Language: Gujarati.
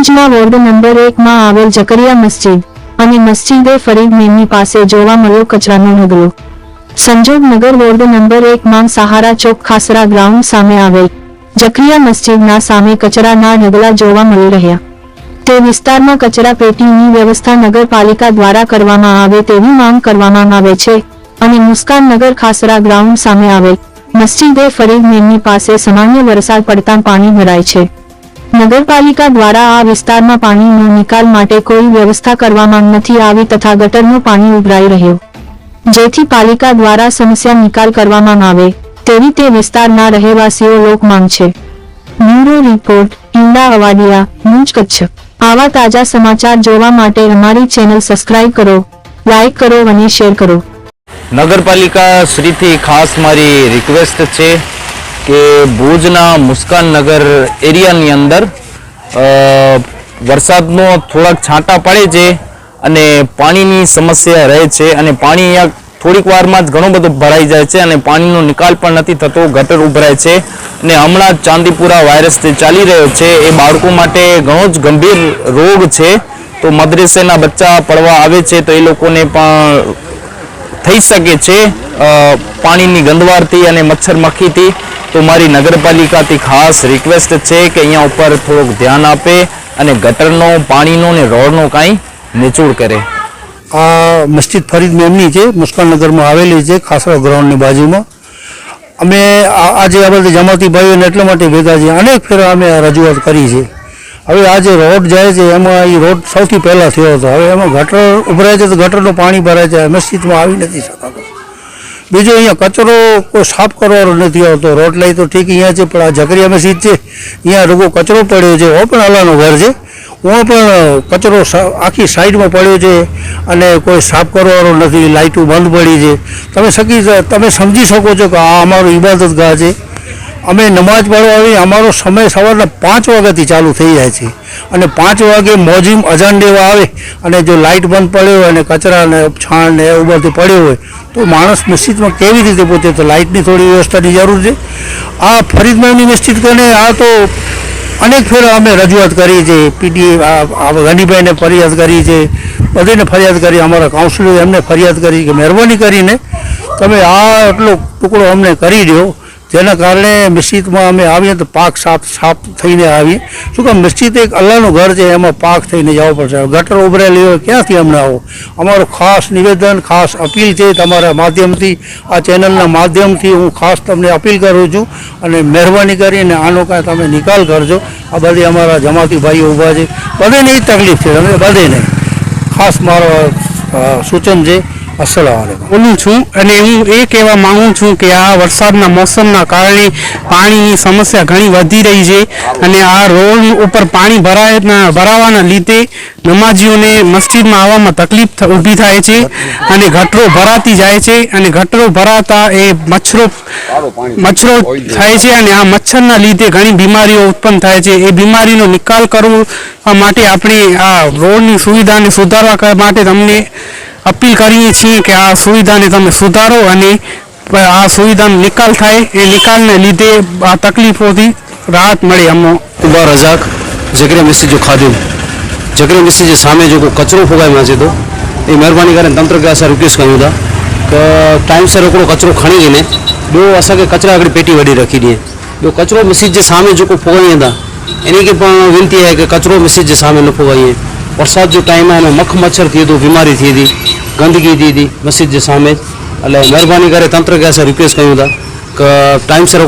ભુજના વોર્ડ નંબર એકમાં આવેલ જકરિયા મસ્જિદ અને મસ્જિદે ફરીદ મેમની પાસે જોવા મળ્યો કચરાનો ઢગલો સંજોગ નગર વોર્ડ નંબર એકમાં સહારા ચોક ખાસરા ગ્રાઉન્ડ સામે આવેલ જકરિયા મસ્જિદના સામે કચરાના ઢગલા જોવા મળી રહ્યા. તે વિસ્તારમાં કચરા પેટીની વ્યવસ્થા નગરપાલિકા દ્વારા કરવામાં આવે તેવી માંગ કરવામાં આવે છે અને મુસ્કાન નગર ખાસરા ગ્રાઉન્ડ સામે આવેલ મસ્જિદે ફરીદ મેમની પાસે સામાન્ય વરસાદ પડતા પાણી ભરાય છે. નગરપાલિકા દ્વારા આ વિસ્તારમાં પાણીનો નિકાલ માટે કોઈ વ્યવસ્થા કરવામાં નથી આવી તથા ગટરનું પાણી ઉભરાઈ રહ્યું. જેથી પાલિકા દ્વારા સમસ્યા નિકાલ કરવામાં આવે તેવી તે વિસ્તારના રહેવાસીઓ લોક માંગ છે. Bureau report Inda Avadiya Bhuj Kutch. આવા તાજા સમાચાર જોવા માટે અમારી ચેનલ સબસ્ક્રાઇબ કરો, લાઈક કરો અને શેર કરો. નગરપાલિકા શ્રીથી ખાસ મારી રિક્વેસ્ટ છે કે ભુજના મુસ્કાનનગર એરિયાની અંદર વરસાદનો થોડાક છાંટા પડે છે અને પાણીની સમસ્યા રહે છે અને પાણી અહીંયા થોડીક વારમાં જ ઘણું બધું ભરાઈ જાય છે અને પાણીનો નિકાલ પણ નથી થતો, ગટર ઉભરાય છે અને હમણાં ચાંદીપુરા વાયરસ જે ચાલી રહ્યો છે એ બાળકો માટે ઘણો જ ગંભીર રોગ છે. તો મદ્રેસેના બચ્ચા પડવા આવે છે તો એ લોકોને પણ થઈ શકે છે પાણીની ગંદવારથી અને મચ્છર મક્ખીથી તો મારી નગરપાલિકાથી ખાસ રિક્વેસ્ટ છે કે અહીંયા ઉપર થોડુંક ધ્યાન આપે અને ગટરનો, પાણીનો ને રોડનો કાંઈ નિચોડ કરે. આ મસ્જિદ ફરીદ મેમની છે મુસ્કાનનગરમાં આવેલી છે, ખાસરા ગ્રાઉન્ડની બાજુમાં. અમે આજે આ બધા જમાતી ભાઈઓને એટલા માટે ભેગા છીએ, અનેક ફેરા અમે રજૂઆત કરી છે. હવે આ જે રોડ જાય છે, એમાં એ રોડ સૌથી પહેલાં થયો હતો. હવે એમાં ગટર ઉભરાય છે તો ગટરનું પાણી ભરાય છે મસ્જિદમાં આવી નથી શકાતું. બીજું અહીંયા કચરો કોઈ સાફ કરવાનો નથી આવતો. રોડ લઈ તો ઠીક અહીંયા છે, પણ આ ઝકરિયા મસ્જિદ છે. અહીંયા રોગો કચરો પડ્યો છે. ઓ પણ અલાનો ઘર છે. હું પણ કચરો આખી સાઈડમાં પડ્યો છે અને કોઈ સાફ કરવાનો નથી. લાઇટો બંધ પડી છે. તમે શકી, તમે સમજી શકો છો કે આ અમારું ઇબાદત ગાહ છે. અમે નમાજ પડવા આવી, અમારો સમય સવારના પાંચ વાગ્યાથી ચાલુ થઈ જાય છે. અને પાંચ વાગે મોજીમ અજાન દેવા આવે અને જો લાઇટ બંધ પડ્યો હોય અને કચરા ને છાણ ને એવું બધું પડ્યું હોય, તો માણસ મસ્જિદમાં કેવી રીતે પહોંચે તો લાઇટની થોડી વ્યવસ્થાની જરૂર છે. આ ફરીદમાંની મસ્જિદ કરીને આ તો અનેક ફેર અમે રજૂઆત કરી છે પીડી ગનીભાઈને ફરિયાદ કરી છે, બધીને ફરિયાદ કરી, અમારા કાઉન્સિલરે એમને ફરિયાદ કરી કે મહેરબાની કરીને તમે આ આટલો ટુકડો અમને કરી દો જેના કારણે મસ્જિદમાં અમે આવીએ તો પાક સાફ સાફ થઈને આવીએ શું કે મસ્જિદ એક અલ્લાહનું ઘર છે, એમાં પાક થઈને જવું પડશે. ગટર ઉભરેલી હોય ક્યાંથી અમને આવો? અમારું ખાસ નિવેદન, ખાસ અપીલ છે તમારા માધ્યમથી, આ ચેનલના માધ્યમથી હું ખાસ તમને અપીલ કરું છું અને મહેરબાની કરીને આનો કાંઈ તમે નિકાલ કરજો. આ બધી અમારા જમાતી ભાઈઓ ઊભા છે. બધેને એ તકલીફ છે, તમે બધેને. ખાસ મારો સૂચન છે બોલું છું અને હું એ કહેવા માગું છું કે આ વરસાદના મોસમના કારણે પાણીની સમસ્યા ઘણી વધી રહી છે અને આ રોડ ઉપર પાણી ભરાય ભરાવાના લીધે નમાજીઓને મસ્જિદમાં આવવામાં તકલીફ ઊભી થાય છે અને ગટરો ભરાતી જાય છે અને ગટરો ભરાતા એ મચ્છરો મચ્છરો થાય છે અને આ મચ્છરના લીધે ઘણી બીમારીઓ ઉત્પન્ન થાય છે. એ બીમારીનો નિકાલ કરવો માટે આપણે આ રોડની સુવિધાને સુધારવા માટે તમને અપીલ કરીએ છીએ કે આ સુવિધાને તમે સુધારો અને આ સુવિધાનો નિકાલ થાય. એ નિકાલને લીધે આ તકલીફોથી રાહત મળે અમો. ઉબા રજાક જગરે મિસ્ત્રી જો ખાધું. જગરે મિસ્ત્રી જે સામે જો કચરો ફુગાય માજે તો એ મહેરબાની કરીને તંત્ર કે અસાર રિક્વેસ્ટ કર્યું હતા કે ટાઈમસર ઓકડો કચરો ખણીને બહુ અસાંखे કચરા આગળ પેટી વડી રાખી દઈએ જો કચરો મિસ્ત્રી જે સામે જો ફુગાઈ હતા એની કે પણ વિનંતી છે કે કચરો મિસ્ત્રી જે સામે ન ફુગાઈએ વરસાદ જો ટાઈમે અમે મખ મચ્છર થઈ હતું બીમારી થઈ હતી ગંદકી થઈ હતી મસ્જિદ સામે જ એટલે મહેરબાની કરે તંત્ર પાસે રિક્વેસ્ટ કર્યું હતા કે ટાઈમસર